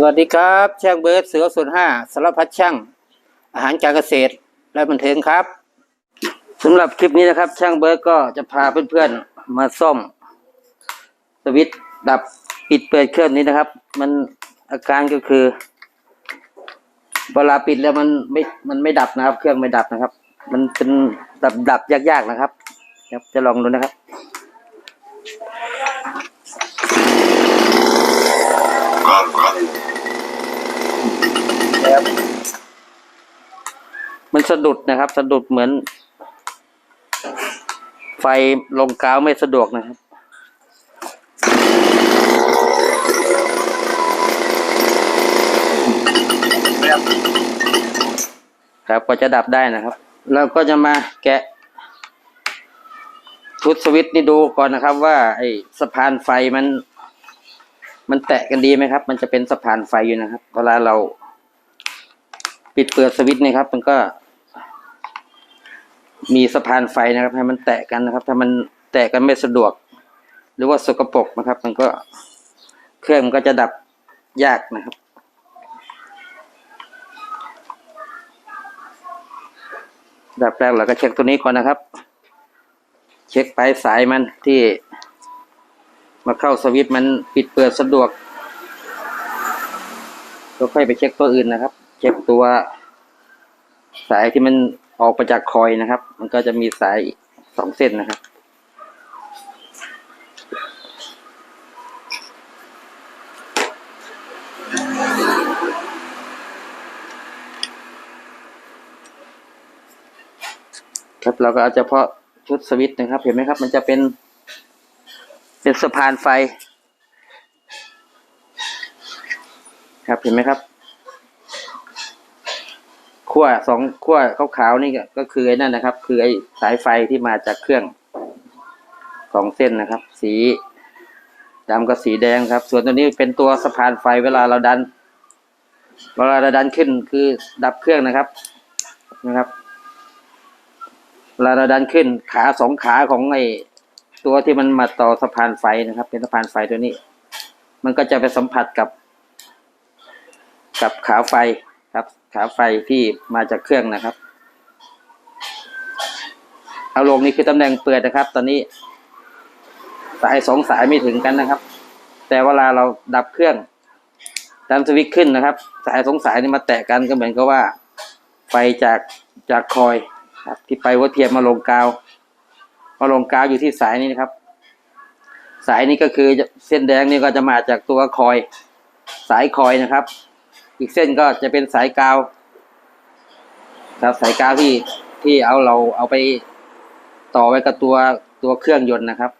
สวัสดีครับช่างเบิร์ดเสือส่วนห้าสารพัดช่าง อาหารการเกษตรและบันเทิงครับสำหรับคลิปนี้นะครับ ช่างเบิร์ดก็จะพาเพื่อนๆมาซ่อม สวิตดับปิดเปิดเครื่องนี้นะครับ มันอาการก็คือ เวลาปิดแล้วมันไม่มันไม่ดับนะครับ เครื่องไม่ดับนะครับ มันเป็นดับดับยากๆนะครับครับจะลองดูนะครับ มันสะดุดนะครับ สะดุดเหมือน ไฟลงกาวไม่สะดวกนะครับครับก็จะดับได้นะครับ เราก็จะมาแกะ ชุดสวิตช์นี่ดูก่อนนะครับ ว่าไอ้สะพานไฟมัน มันแตะกันดีไหมครับ มันจะเป็นสะพานไฟอยู่นะครับ เวลาเรา ปิดเปิดสวิตช์นี่ครับ มันก็ มีสะพานไฟนะครับ ให้มันแตะกันนะครับ ถ้ามันแตะกันไม่สะดวก หรือว่าสกปรกนะครับ มันก็เครื่องมันก็จะดับยากนะครับดับแรกเราก็เช็คตัวนี้ก่อนนะครับ เช็คปลายสายมันที่มาเข้าสวิตช์มันปิดเปิดสะดวกก็ค่อยไปเช็คตัวอื่นนะครับ เช็คตัว สายที่มันออกมาจากคอยนะครับ มันก็จะมีสายสองเส้นนะครับ ครับเราก็เอาเฉพาะชุดสวิตช์นะครับ เห็นไหมครับ มันจะเป็น เป็นสะพานไฟ ครับเห็นไหมครับ ขั้วสองขั้วขาวๆนี่ก็คือไอ้นั่นนะครับ คือไอ้สายไฟที่มาจากเครื่องสองเส้นนะครับ สีดำกับสีแดงครับ ส่วนตัวนี้เป็นตัวสะพานไฟเวลาเราดัน เวลาเราดันขึ้นคือดับเครื่องนะครับนะครับเวลาเราดันขึ้นขาสองขาของไอ้ตัวที่มันมาต่อสะพานไฟนะครับ เป็นสะพานไฟตัวนี้ มันก็จะไปสัมผัสกับ กับขาไฟ ครับขาไฟที่มาจากเครื่องนะครับ เอาลงนี่คือตำแหน่งเปิดนะครับ ตอนนี้ สายสองสายไม่ถึงกันนะครับ แต่เวลาเราดับเครื่องดันสวิตช์ขึ้นนะครับ สายสองสายนี่มาแตะกันก็เหมือนกับว่า ไฟจากจากคอยครับที่ไปวัดเทียมมาลงกาวมาลงกาวอยู่ที่สายนี้นะครับ สายนี้ก็คือเส้นแดงนี่ก็จะมาจากตัวคอย สายคอยนะครับ อีกเส้นก็จะเป็นสายกาว ครับสายกาวที่ที่เอาเราเอาไปต่อไว้กับตัวตัวเครื่องยนต์นะครับ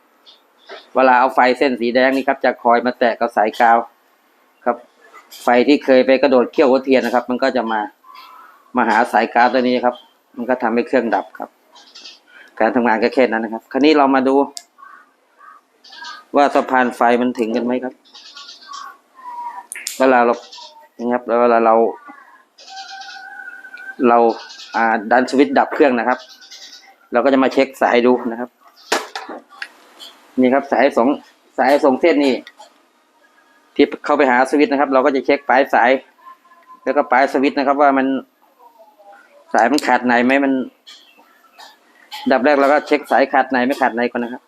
เวลาเอาไฟเส้นสีแดงนี่ครับจะคอยมาแตะกับสายกาวครับ ไฟที่เคยไปกระโดดเขี้ยวหัวเทียนนะครับ มันก็จะมามาหาสายกาวตัวนี้ครับ มันก็ทำให้เครื่องดับครับ การทำงานก็แค่นั้นนะครับ คราวนี้เรามาดู ว่าสะพานไฟมันถึงกันไหมครับ เวลาเรา นะครับแล้วเวลาเรา เราอ่าดันสวิตช์ดับเครื่องนะครับ เราก็จะมาเช็คสายดูนะครับ นี่ครับสายสองสายสองเส้นนี่ที่เข้าไปหาสวิตช์นะครับ เราก็จะเช็คปลายสาย แล้วก็ปลายสวิตช์นะครับ ว่ามันสายมันขาดไหนไหมมัน ดับแรกเราก็เช็คสายขาดไหนไม่ขาดไหนก่อนนะครับ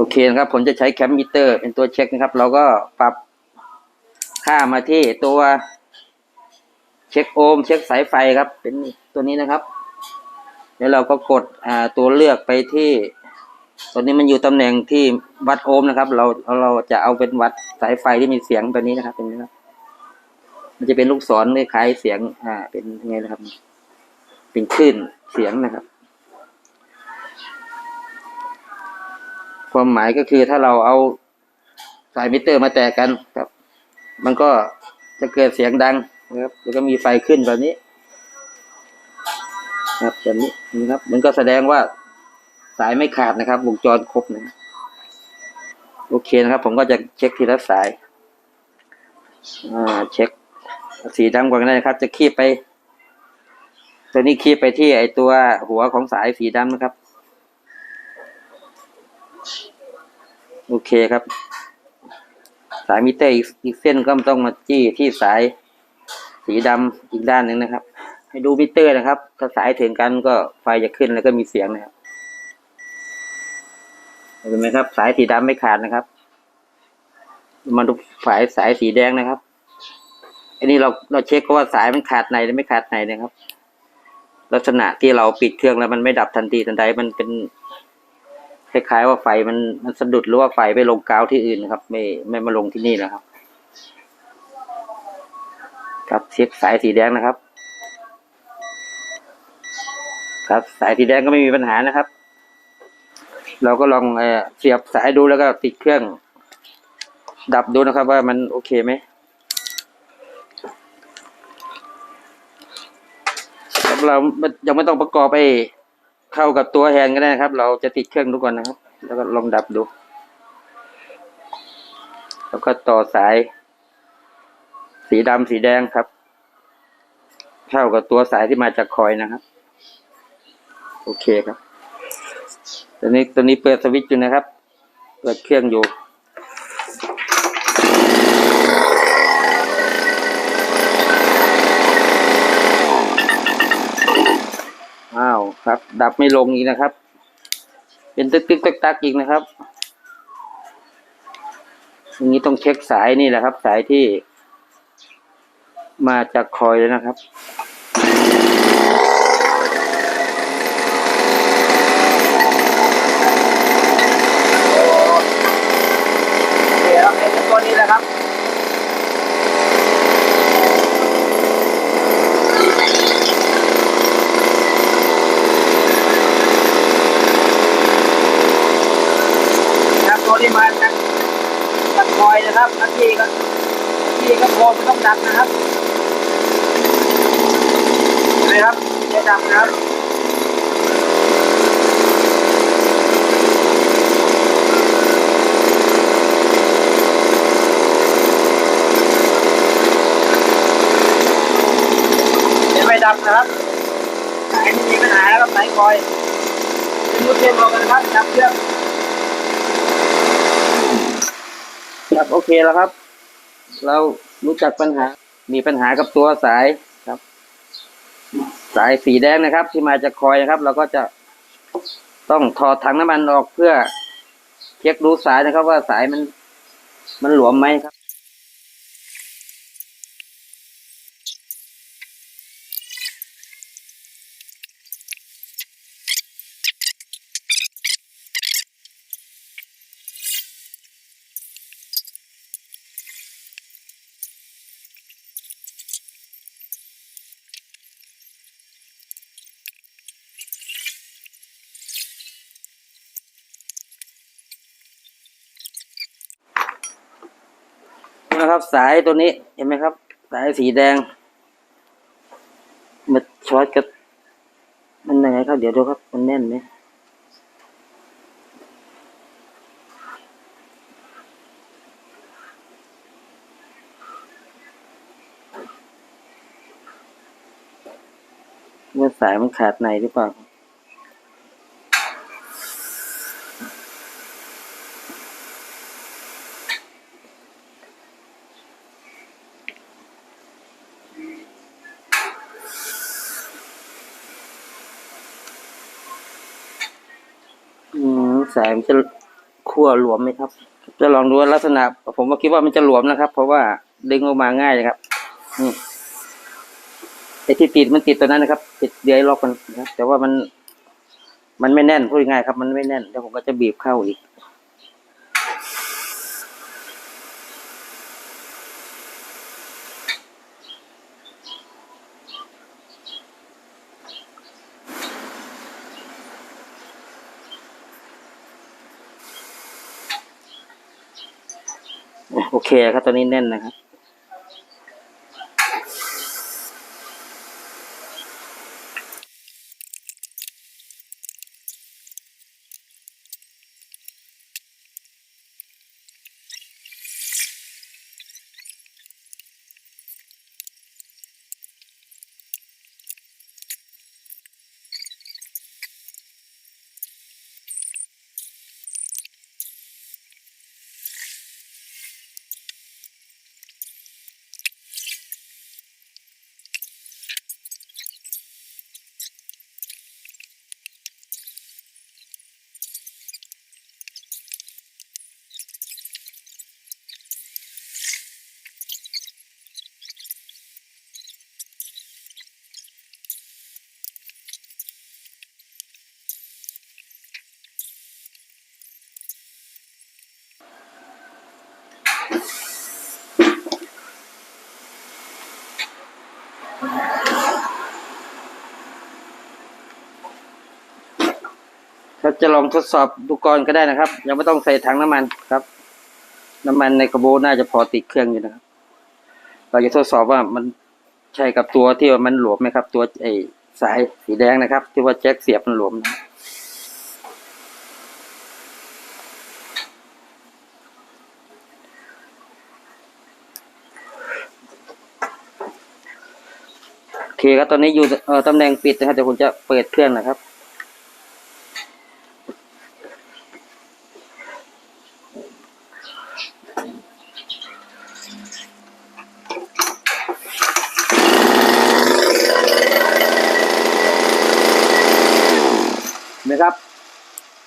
โอเคนะครับ ผมจะใช้แคมมิเตอร์เป็นตัวเช็คนะครับ เราก็ปรับค่ามาที่ตัวเช็คโอห์มเช็คสายไฟครับ เป็นตัวนี้นะครับ แล้วเราก็กดอ่าตัวเลือกไปที่ตัวนี้มันอยู่ตำแหน่งที่วัดโอห์มนะครับ เราเราเราจะเอาเป็นวัดสายไฟที่มีเสียงตัวนี้นะครับเป็นนี้ครับ มันจะเป็นลูกศรคล้ายเสียง อ่า เป็นยังไงนะครับ เป็นคลื่นเสียงนะครับ ความหมายก็คือถ้าเราเอาสายมิเตอร์มาแตะกันครับ มันก็จะเกิดเสียงดังนะครับ แล้วก็มีไฟขึ้นแบบนี้ครับแบบนี้นะครับ มันก็แสดงว่าสายไม่ขาดนะครับ วงจรครบนะโอเคนะครับ ผมก็จะเช็คทีละสาย อ่า เช็ค สีดำกว่านั้นนะครับ จะคีบไป ตัวนี้คีบไปที่ไอตัวหัวของสายสีดำนะครับ โอเคครับ สายมิเตอร์อีกเส้นก็ต้องมาจี้ที่สายสีดำอีกด้านหนึ่งนะครับ ให้ดูมิเตอร์นะครับ ถ้าสายถึงกันก็ไฟจะขึ้นแล้วก็มีเสียงนะครับเห็นไหมครับ สายสีดำไม่ขาดนะครับ มาดูสายสายสีแดงนะครับ อันนี้เราเราเช็คว่าสายมันขาดในหรือไม่ขาดในนะครับ ลักษณะที่เราปิดเครื่องแล้วมันไม่ดับทันทีทันใดมันเป็น คล้ายๆว่าไฟมันมันสะดุดหรือว่าไฟไปลงกาวที่อื่นนะครับ ไม่ไม่มาลงที่นี่นะครับ ครับเช็คสายสีแดงนะครับ ครับสายสีแดงก็ไม่มีปัญหานะครับ เราก็ลองเออเสียบสายดูแล้วก็ติดเครื่อง ดับดูนะครับ ว่ามันโอเคไหมครับเรายังไม่ต้องประกอบไป เข้ากับตัวแฮนด์ก็ได้นะครับ เราจะติดเครื่องดูก่อนนะครับ แล้วก็ลองดับดู แล้วก็ต่อสาย สีดำสีแดงครับ เข้ากับตัวสายที่มาจากคอยนะครับ โอเคครับตอนนี้ตัวนี้เปิดสวิตช์อยู่นะครับ เปิดเครื่องอยู่าวครับ ดับไม่ลงอีกนะครับ เป็นตึกตึกตักตักอีกนะครับอย่างนี้ต้องเช็คสายนี่แหละครับ สายที่ มาจากคอยเลยนะครับเดี๋ยวเราเป็นตัวนี้แหละครับ ครับตัวนี้มาจากจากคอยนะครับน้าที่ก็นาที่ก็โคมต้องดับนะครับเห็นไหมครับไม่ดับนะครับดับนะครับสายไม่มีปัญหาแล้วครับสายคอยเป็นมุดเทียมรอกันนะครับดับเครื่อง ครับโอเคแล้วครับ เรารู้จักปัญหา มีปัญหากับตัวสายครับ สายสีแดงนะครับ ที่มาจากคอยนะครับ เราก็จะต้องถอดถังน้ำมันออกเพื่อเช็คดูสายนะครับ ว่าสายมันมันหลวมไหมครับ นะครับ สายตัวนี้เห็นไหมครับ สายสีแดงมันช็อตกับมันยังไงครับ เดี๋ยวดูครับ มันแน่นไหมเมื่อสายมันขาดในหรือเปล่า อืม สายมันจะคั่วหลวมไหมครับ จะลองดูลักษณะ ผมว่าคิดว่ามันจะหลวมนะครับ เพราะว่าดึงออกมาง่ายนะครับนี่ไอ้ที่ติดมันติดตัวนั้นนะครับ ติดเดียวล็อกมันนะครับแต่ว่ามัน มันไม่แน่นพูดง่ายครับ มันไม่แน่นเดี๋ยวผมก็จะบีบเข้าอีก โอเคครับตอนนี้แน่นนะครับ ถ้าจะลองทดสอบดูก่อนก็ได้นะครับ ยังไม่ต้องใส่ถังน้ำมันครับ น้ำมันในกระโบน่าจะพอติดเครื่องอยู่นะครับ เราจะทดสอบว่ามันใช่กับตัวที่ว่ามันหลวมไหมครับ ตัวไอ้สายสีแดงนะครับ ที่ว่าแจ็คเสียบมันหลวมนะโอเคครับตอนนี้อยู่ตำแหน่งปิดนะครับเดี๋ยวผมจะเปิดเครื่องนะครับ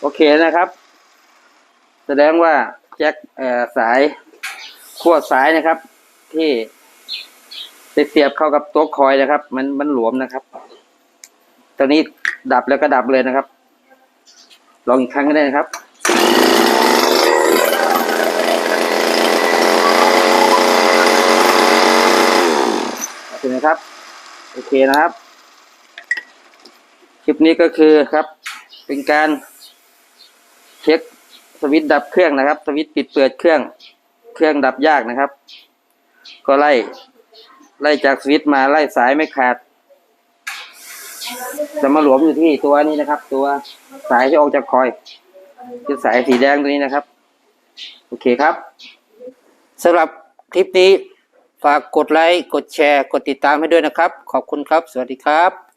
โอเคนะครับ แสดงว่าแจ็คสายขั้วสายนะครับ ที่ไปเสียบเข้ากับตัวคอยนะครับ มันมันหลวมนะครับ ตอนนี้ดับแล้วก็ดับเลยนะครับ ลองอีกครั้งก็ได้นะครับโอเคนะครับ โอเคนะครับ คลิปนี้ก็คือครับ เป็นการ เช็คสวิตช์ดับเครื่องนะครับ สวิตช์ปิดเปิดเครื่อง เครื่องดับยากนะครับ ก็ไล่ ไล่จากสวิตช์มาไล่สายไม่ขาด จะมาหลวมอยู่ที่ตัวนี้นะครับ ตัวสายที่ออกจากคอยคือสายสีแดงตัวนี้นะครับ โอเคครับสำหรับคลิปนี้ฝากกดไลค์ กดแชร์ กดติดตามให้ด้วยนะครับ ขอบคุณครับ สวัสดีครับ